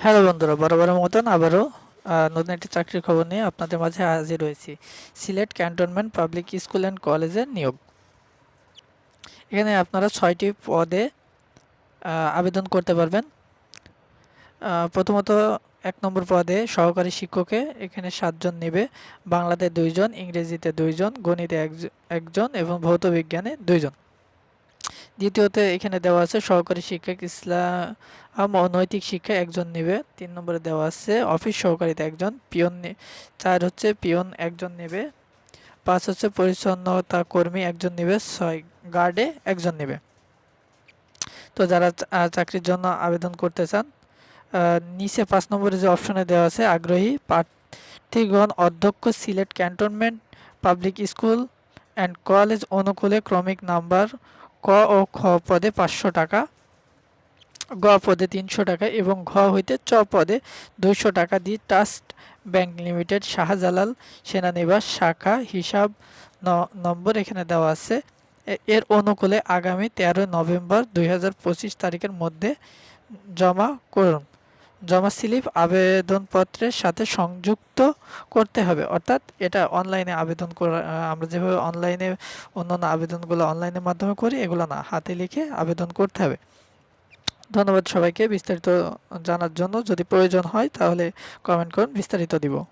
Hello বন্ধুরা, বরাবরের মতন আবারও নতুন একটি চাকরির খবর নিয়ে আপনাদের মাঝে হাজির হয়েছি। Sylhet cantonment public school and কলেজের নিয়োগ। এখানে আপনারা ছয়টি পদে আবেদন করতে পারবেন। প্রথমত এক নম্বর পদে সহকারী শিক্ষকে এখানে সাতজন নেবে। বাংলাতে দুইজন, ইংরেজিতে দুইজন, গণিতে একজ- একজন এবং ভৌত বিজ্ঞানে দুইজন। দ্বিতীয়তে এখানে দেওয়া আছে, সহকারী শিক্ষক ইসলাম ও নৈতিক শিক্ষা একজন নেবে। তিন নম্বরে দেওয়া আছে, অফিস সহকারীতে একজন পিয়ন চার হচ্ছে পিয়ন একজন নেবে। পাঁচ হচ্ছে পরিচ্ছন্নতা কর্মী একজন নেবে, ছয় গার্ডে একজন নেবে। তো যারা চাকরির জন্য আবেদন করতে চান নিচে পাঁচ নম্বরে যে অপশনে দেওয়া আছে, আগ্রহী প্রার্থীগণ অধ্যক্ষ Sylhet cantonment, public school and college অনুকূলে ক্রমিক নাম্বার ক ও খ পদে পাঁচশো টাকা, গ পদে তিনশো টাকা এবং ঘ হইতে চ পদে দুইশো টাকা দিয়ে ট্রাস্ট ব্যাংক লিমিটেড, শাহজালাল সেনানিবাস শাখা হিসাব নম্বর এখানে দেওয়া আছে। এর অনুকূলে আগামী তেরো নভেম্বর দুই হাজার পঁচিশ তারিখের মধ্যে জমা করুন। জমা স্লিপ আবেদনপত্রের সাথে সংযুক্ত করতে হবে। অর্থাৎ এটা অনলাইনে আবেদন করা আমরা যেভাবে অনলাইনে অন্যান্য আবেদনগুলো অনলাইনের মাধ্যমে করি, এগুলো না, হাতে লিখে আবেদন করতে হবে। ধন্যবাদ সবাইকে বিস্তারিত জানার জন্য। যদি প্রয়োজন হয় তাহলে কমেন্ট করুন, বিস্তারিত দিব।